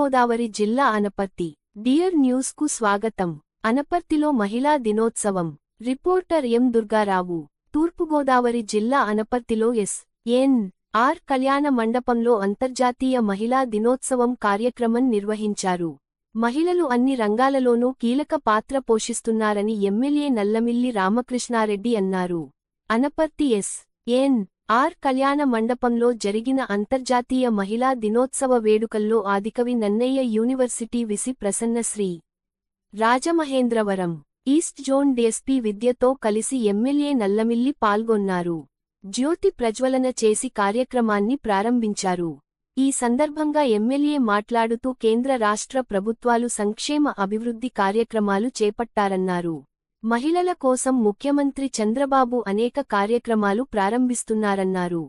తూర్పుగోదావరి జిల్లా అనపర్తి. డియర్ న్యూస్కు స్వాగతం. అనపర్తిలో మహిళా దినోత్సవం. రిపోర్టర్ ఎం దుర్గారావు. తూర్పుగోదావరి జిల్లా అనపర్తిలో ఎస్. ఎన్. ఆర్. కళ్యాణ మండపంలో అంతర్జాతీయ మహిళా దినోత్సవం కార్యక్రమం నిర్వహించారు. మహిళలు అన్ని రంగాలలోనూ కీలక పాత్ర పోషిస్తున్నారని ఎమ్మెల్యే నల్లమిల్లి రామకృష్ణారెడ్డి అన్నారు. అనపర్తి ఎస్. ఎన్. ఆర్ కళ్యాణ మండపంలో జరిగిన అంతర్జాతీయ మహిళా దినోత్సవ వేడుకల్లో ఆదికవి Nannaya university VC Prasannasri Rajamahendravaram east zone DSP విద్యతో కలిసి ఎమ్మెల్యే నల్లమిల్లి పాల్గొన్నారు. జ్యోతి ప్రజ్వలన చేసి కార్యక్రమాన్ని ప్రారంభించారు. ఈ సందర్భంగా ఎమ్మెల్యే మాట్లాడుతూ కేంద్ర రాష్ట్ర ప్రభుత్వాలు సంక్షేమ అభివృద్ధి కార్యక్రమాలు చేపట్టారన్నారు. మహిళల కోసం ముఖ్యమంత్రి చంద్రబాబు అనేక కార్యక్రమాలు ప్రారంభిస్తున్నారన్నారు.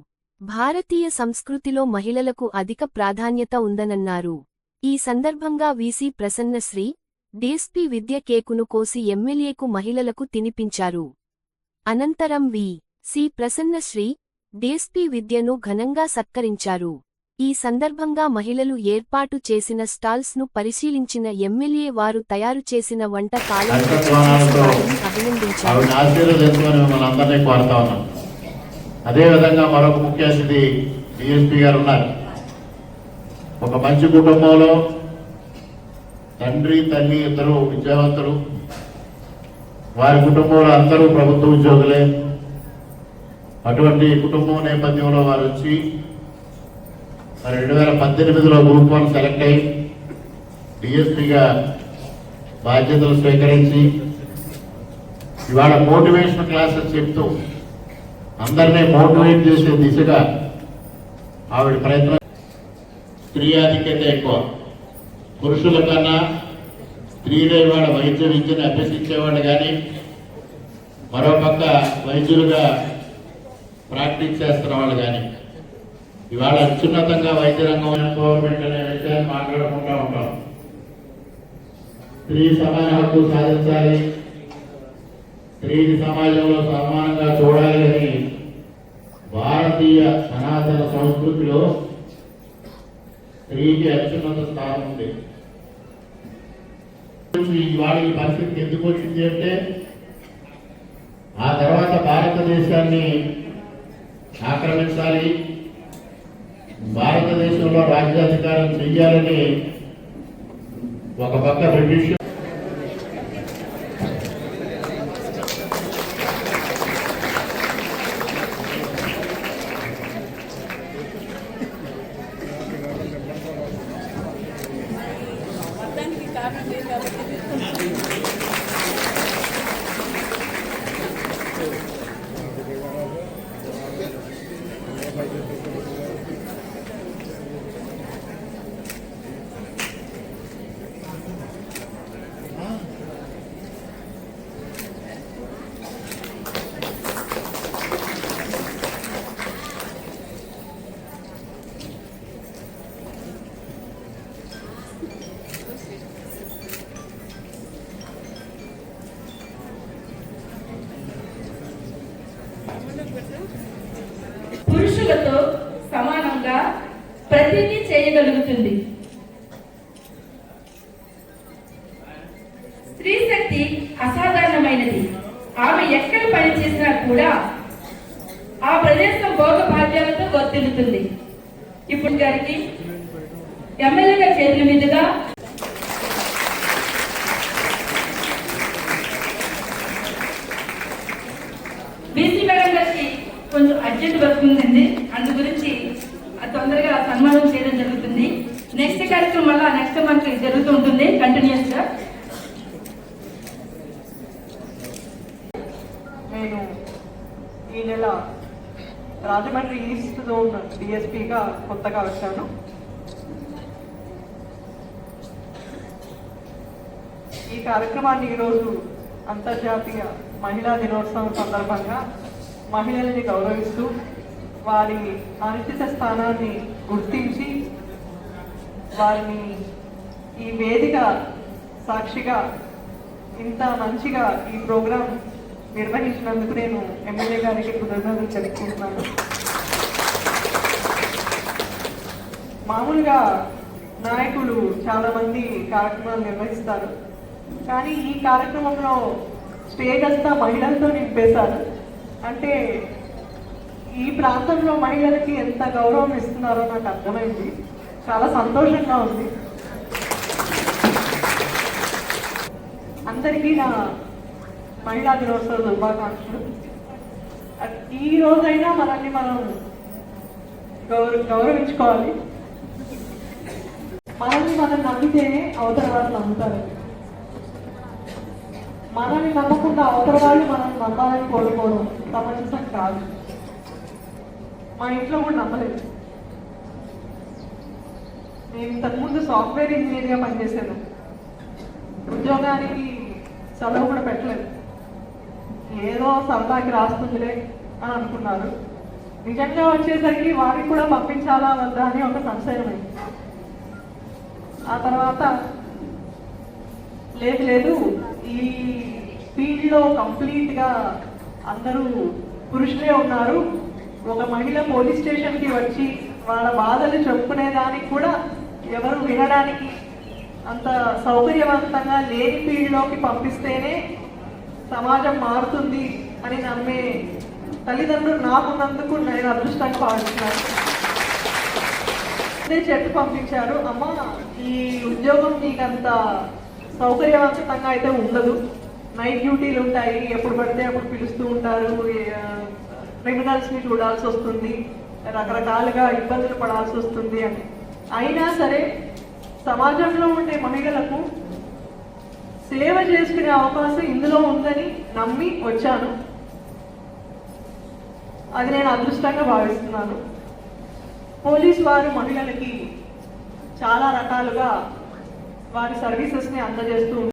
భారతీయ సంస్కృతిలో మహిళలకు అధిక ప్రాధాన్యత ఉందనన్నారు. ఈ సందర్భంగా వీసీ ప్రసన్నశ్రీ డీఎస్పీ విద్య కేకును కోసి ఎమ్మెల్యేకు మహిళలకు తినిపించారు. అనంతరం వి సి ప్రసన్నశ్రీ డీఎస్పీ విద్యను ఘనంగా సత్కరించారు. ఈ సందర్భంగా మహిళలు ఏర్పాటు చేసిన స్టాల్స్ను పరిశీలించిన ఎమ్మెల్యే వారు తయారు చేసిన వంట అభినందించారు. అదేవిధంగా మరొక ముఖ్య అతిథి డిఎస్పీ గారు ఉన్నారు. ఒక మంచి కుటుంబంలో తండ్రి తల్లి ఇద్దరు విద్యావంతులు వారి కుటుంబంలో అందరూ ప్రభుత్వ ఉద్యోగులే. అటువంటి కుటుంబం నేపథ్యంలో వారు వచ్చి మరి రెండు వేల పద్దెనిమిదిలో గ్రూప్ వన్ సెలెక్ట్ అయ్యి డిఎస్పీగా బాధ్యతలు స్వీకరించి ఇవాళ మోటివేషన్ క్లాసెస్ చెప్తూ అందరినీ మోటివేట్ చేసే దిశగా ఆవిడ ప్రయత్నం స్త్రీ ఆధిక్యత ఎక్కువ. పురుషుల కన్నా స్త్రీలే ఇవాళ వైద్య విద్యను అభ్యసించేవాళ్ళు కానీ మరోపక్క వైద్యులుగా ప్రాక్టీస్ చేస్తున్న వాళ్ళు కానీ ఇవాళ అత్యున్నతంగా వైద్య రంగం గవర్నమెంట్ అనే విషయాన్ని మాట్లాడకుండా ఉంటాం. స్త్రీ సమాన హక్కు సాధించాలి. స్త్రీని సమాజంలో సమానంగా చూడాలి అని భారతీయ సనాతన సంస్కృతిలో స్త్రీకి అత్యున్నత స్థానం ఉంది. ఇవాళ ఈ పరిస్థితి ఎందుకు వచ్చింది అంటే ఆ తర్వాత భారతదేశాన్ని ఆక్రమించాలి. భారతదేశంలో రాజ్యాధికారం చెయ్యాలని ఒక పక్క బ్రిటిష్ పురుషులతో సమానంగా ప్రతిదీ చేయగలుగుతుంది. స్త్రీ శక్తి అసాధారణమైనది. ఆమె ఎక్కడ పని చేసినా కూడా ఆ ప్రదేశం భోగ భాగ్యాలతో వర్తిల్లుతుంది. ఇప్పుడు గారికి ఎమ్మెల్యేగా చేతుల మీదుగా అర్జెంట్ వర్క్ ఉందండి. అందు గురించి తొందరగా సన్మానం చేయడం జరుగుతుంది. నెక్స్ట్ కార్యక్రమం వల్ల నెక్స్ట్ మంత్ జరుగుతూ ఉంటుంది కంటిన్యూస్గా నేను ఈ నెల రాజమండ్రి ఈస్ట్ జోన్ డిఎస్పీగా కొత్తగా వచ్చాను. ఈ కార్యక్రమాన్ని ఈరోజు అంతర్జాతీయ మహిళా దినోత్సవం సందర్భంగా మహిళల్ని గౌరవిస్తూ వారి అనుచిత స్థానాన్ని గుర్తించి వారిని ఈ వేదిక సాక్షిగా ఇంత మంచిగా ఈ ప్రోగ్రాం నిర్వహించినందుకు నేను ఎమ్మెల్యే గారికి కృతజ్ఞతలు తెలుపుకుంటున్నాను మామూలుగా నాయకులు చాలామంది కార్యక్రమాలు నిర్వహిస్తారు. కానీ ఈ కార్యక్రమంలో స్టేజ్ అంతా మహిళలతో నింపేశారు. అంటే ఈ ప్రాంతంలో మహిళలకి ఎంత గౌరవం ఇస్తున్నారో నాకు అర్థమైంది. చాలా సంతోషంగా ఉంది. అందరికీ నా మహిళా దినోత్సవ శుభాకాంక్షలు. ఈ రోజైనా మనల్ని మనం గౌర గౌరవించుకోవాలి. మనల్ని మనం నమ్మితేనే అవతల వాళ్ళు నమ్ముతారు. మనల్ని నమ్మకుండా అవతల వాళ్ళు మనం నమ్మాలని కోరుకోవడం సమంజసం కాదు. మా ఇంట్లో కూడా నమ్మలేదు. నేను ఇంతకుముందు సాఫ్ట్వేర్ ఇంజనీర్గా పనిచేశాను. ఉద్యోగానికి చదువు కూడా పెట్టలేదు. ఏదో సరదాకి రాస్తుందిలే అని అనుకున్నారు. నిజంగా వచ్చేసరికి వారికి కూడా పంపించాలా వద్దా అని ఒక సంశయం అయింది. ఆ తర్వాత లేదు లేదు. ఈ ఫీల్డ్లో కంప్లీట్గా అందరూ పురుషులే ఉన్నారు. ఒక మహిళ పోలీస్ స్టేషన్కి వచ్చి వాళ్ళ బాధలు చెప్పుకునేదానికి కూడా ఎవరు వినడానికి అంత సౌకర్యవంతంగా లేని ఫీల్డ్లోకి పంపిస్తేనే సమాజం మారుతుంది అని నమ్మే తల్లిదండ్రులు నాకున్నందుకు నేను అదృష్టంగా భావిస్తున్నాను అదే చెప్పి పంపించారు. అమ్మ ఈ ఉద్యోగం నీకంత సౌకర్యవంతంగా అయితే ఉండదు. నైట్ డ్యూటీలు ఉంటాయి. ఎప్పుడు పడితే అప్పుడు పిలుస్తూ ఉంటారు. క్రిమినల్స్ని చూడాల్సి వస్తుంది. రకరకాలుగా ఇబ్బందులు పడాల్సి వస్తుంది అని. అయినా సరే సమాజంలో ఉండే మహిళలకు సేవ చేసుకునే అవకాశం ఇందులో ఉందని నమ్మి వచ్చాను. అది నేను అదృష్టంగా భావిస్తున్నాను. పోలీస్ వారు మహిళలకి చాలా రకాలుగా వారి సర్వీసెస్ని అందజేస్తూ ఉంటారు.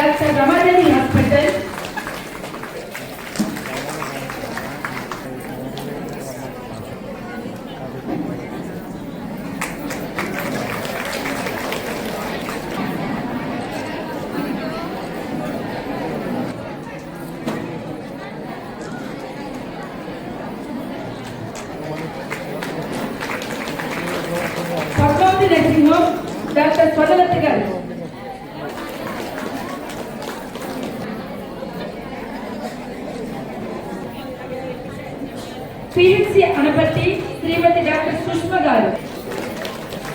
Doctor Ramadevi CHC Anaparthi Srimathi doctor Sushma garu.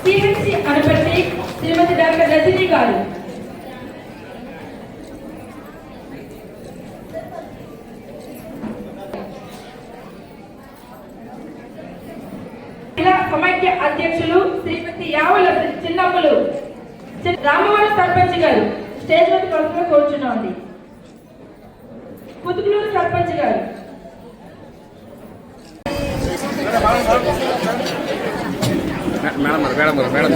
CHC Anaparthi Srimathi doctor Rajani garu. మహిళా సమైక్య అధ్యక్షులు శ్రీమతి యావల చిన్నమ్మలు. రామవరం సర్పంచ్ గారు. స్టేజ్ మీద కొలతగా కూర్చున్నాండి పుతుకులూరు సర్పంచ్ గారు. ಮೇಡಮ್ ಮೇಡಮ್ ಮೇಡಮ್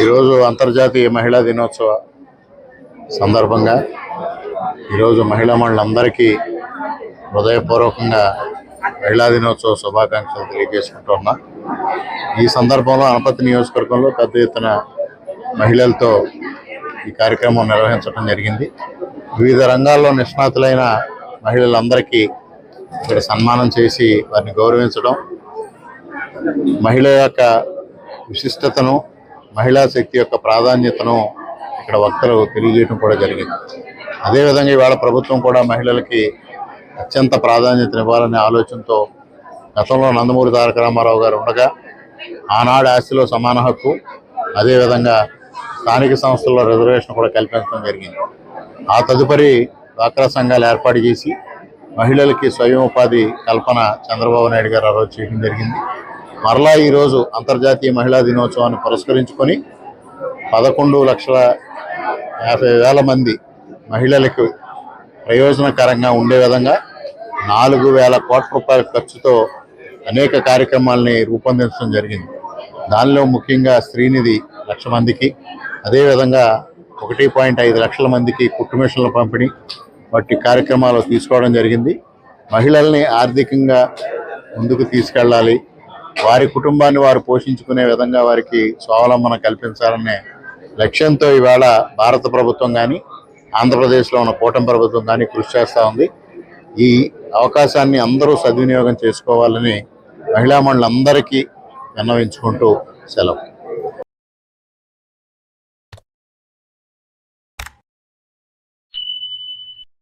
ఈరోజు అంతర్జాతీయ మహిళా దినోత్సవ సందర్భంగా ఈరోజు మహిళా మండలందరికీ హృదయపూర్వకంగా మహిళా దినోత్సవ శుభాకాంక్షలు తెలియజేసుకుంటున్నా ఈ సందర్భంలో అనపతి నియోజకవర్గంలో పెద్ద ఎత్తున మహిళలతో ఈ కార్యక్రమం నిర్వహించడం జరిగింది. వివిధ రంగాల్లో నిష్ణాతులైన మహిళలందరికీ ఇక్కడ సన్మానం చేసి వారిని గౌరవించడం మహిళ యొక్క విశిష్టతను మహిళా శక్తి యొక్క ప్రాధాన్యతను ఇక్కడ వక్తలు తెలియజేయడం కూడా జరిగింది. అదేవిధంగా ఇవాళ ప్రభుత్వం కూడా మహిళలకి అత్యంత ప్రాధాన్యతనివ్వాలనే ఆలోచనతో గతంలో నందమూరి తారక రామారావు గారు ఉండగా ఆనాడు ఆస్తిలో సమాన హక్కు అదేవిధంగా స్థానిక సంస్థల్లో రిజర్వేషన్ కూడా కల్పించడం జరిగింది. ఆ తదుపరి డ్వాక్రా సంఘాలు ఏర్పాటు చేసి మహిళలకి స్వయం ఉపాధి కల్పన చంద్రబాబు నాయుడు గారు ఆ రోజు చేయడం జరిగింది. మరలా ఈరోజు అంతర్జాతీయ మహిళా దినోత్సవాన్ని పురస్కరించుకొని పదకొండు లక్షల యాభై వేల మంది మహిళలకు ప్రయోజనకరంగా ఉండే విధంగా నాలుగు వేల కోట్ల రూపాయల ఖర్చుతో అనేక కార్యక్రమాలని రూపొందించడం జరిగింది. దానిలో ముఖ్యంగా శ్రీనిధి లక్ష మందికి అదేవిధంగా ఒకటి పాయింట్ ఐదు లక్షల మందికి కుటుంబేషన్ల పంపిణీ వంటి కార్యక్రమాలు తీసుకోవడం జరిగింది. మహిళల్ని ఆర్థికంగా ముందుకు తీసుకెళ్ళాలి. వారి కుటుంబాన్ని వారు పోషించుకునే విధంగా వారికి స్వావలంబన కల్పించాలనే లక్ష్యంతో ఇవాళ భారత ప్రభుత్వం కానీ ఆంధ్రప్రదేశ్లో ఉన్న కూటమి ప్రభుత్వం కానీ కృషి చేస్తూ ఉంది. ఈ అవకాశాన్ని అందరూ సద్వినియోగం చేసుకోవాలని మహిళా మండలందరికీ విన్నవించుకుంటూ సెలవు.